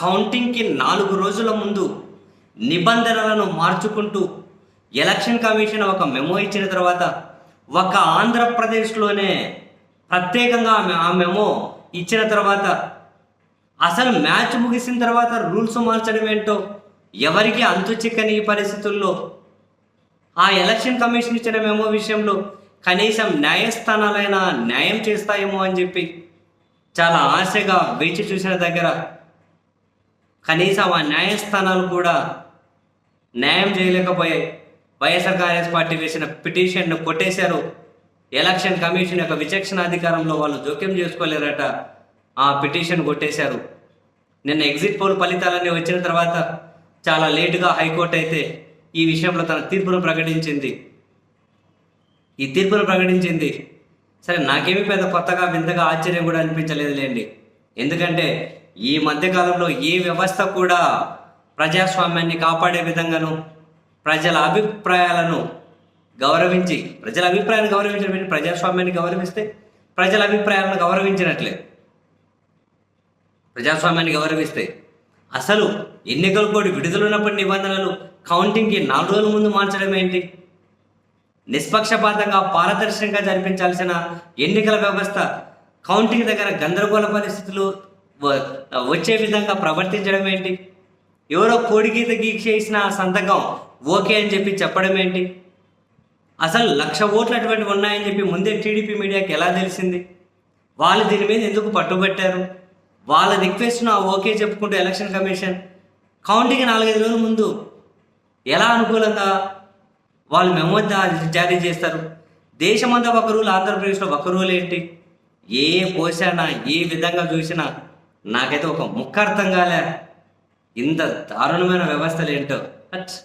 కౌంటింగ్కి నాలుగు రోజుల ముందు నిబంధనలను మార్చుకుంటూ ఎలక్షన్ కమిషన్ ఒక మెమో ఇచ్చిన తర్వాత ఒక ఆంధ్రప్రదేశ్లోనే ప్రత్యేకంగా ఆ మెమో ఇచ్చిన తర్వాత అసలు మ్యాచ్ ముగిసిన తర్వాత రూల్స్ మార్చడం ఏంటో ఎవరికి అంతు చిక్కని ఈ పరిస్థితుల్లో ఆ ఎలక్షన్ కమిషన్ ఇచ్చిన మెమో విషయంలో కనీసం న్యాయస్థానాలైనా న్యాయం చేస్తాయేమో అని చెప్పి చాలా ఆశగా వేచి చూసిన దగ్గర కనీసం ఆ న్యాయస్థానాలు కూడా న్యాయం చేయలేకపోయాయి వైఎస్ఆర్ కాంగ్రెస్ పార్టీ వేసిన పిటిషన్ను కొట్టేశారు. ఎలక్షన్ కమిషన్ యొక్క విచక్షణ అధికారంలో వాళ్ళు జోక్యం చేసుకోలేరట. ఆ పిటిషన్ కొట్టేశారు. నిన్న ఎగ్జిట్ పోల్ ఫలితాలన్నీ వచ్చిన తర్వాత చాలా లేటుగా హైకోర్టు అయితే ఈ విషయంలో తన తీర్పును ప్రకటించింది. ఈ తీర్పును ప్రకటించింది. సరే నాకేమీ పెద్ద కొత్తగా వింతగా ఆశ్చర్యం కూడా అనిపించలేదు లేండి ఎందుకంటే ఈ మధ్యకాలంలో ఏ వ్యవస్థ కూడా ప్రజాస్వామ్యాన్ని కాపాడే విధంగాను ప్రజల అభిప్రాయాలను గౌరవించి ప్రజల అభిప్రాయాన్ని గౌరవించడం ప్రజాస్వామ్యాన్ని గౌరవిస్తే ప్రజల అభిప్రాయాలను గౌరవించినట్లే. ప్రజాస్వామ్యాన్ని గౌరవిస్తే అసలు ఎన్నికల కోడ్ విడుదలైనప్పటి నిబంధనలు కౌంటింగ్కి నాలుగు రోజుల ముందు మార్చడం ఏంటి? నిష్పక్షపాతంగా పారదర్శకంగా జరిపించాల్సిన ఎన్నికల వ్యవస్థ కౌంటింగ్ దగ్గర గందరగోళ పరిస్థితులు వచ్చే విధంగా ప్రవర్తించడం ఏంటి? ఎవరో కోడిగీత గీక్ చేసిన సంతకం ఓకే అని చెప్పి చెప్పడం ఏంటి? అసలు లక్ష ఓట్లు అటువంటివి ఉన్నాయని చెప్పి ముందే టీడీపీ మీడియాకి ఎలా తెలిసింది? వాళ్ళు దీని మీద ఎందుకు పట్టుబట్టారు? వాళ్ళ రిక్వెస్ట్ను ఓకే చెప్పుకుంటూ ఎలక్షన్ కమిషన్ కౌంటింగ్ నాలుగైదు రోజుల ముందు ఎలా అనుకూలంగా వాళ్ళు మెమో జారీ చేస్తారు? దేశమంతా ఒక రూల్ ఆంధ్రప్రదేశ్లో ఒక రూల్ ఏంటి ఏ పోసానా ఏ విధంగా చూసినా నాకైతే ఒక ముక్క అర్థం కాలే. ఇంత దారుణమైన వ్యవస్థలు ఏంటో. అచ్చ్.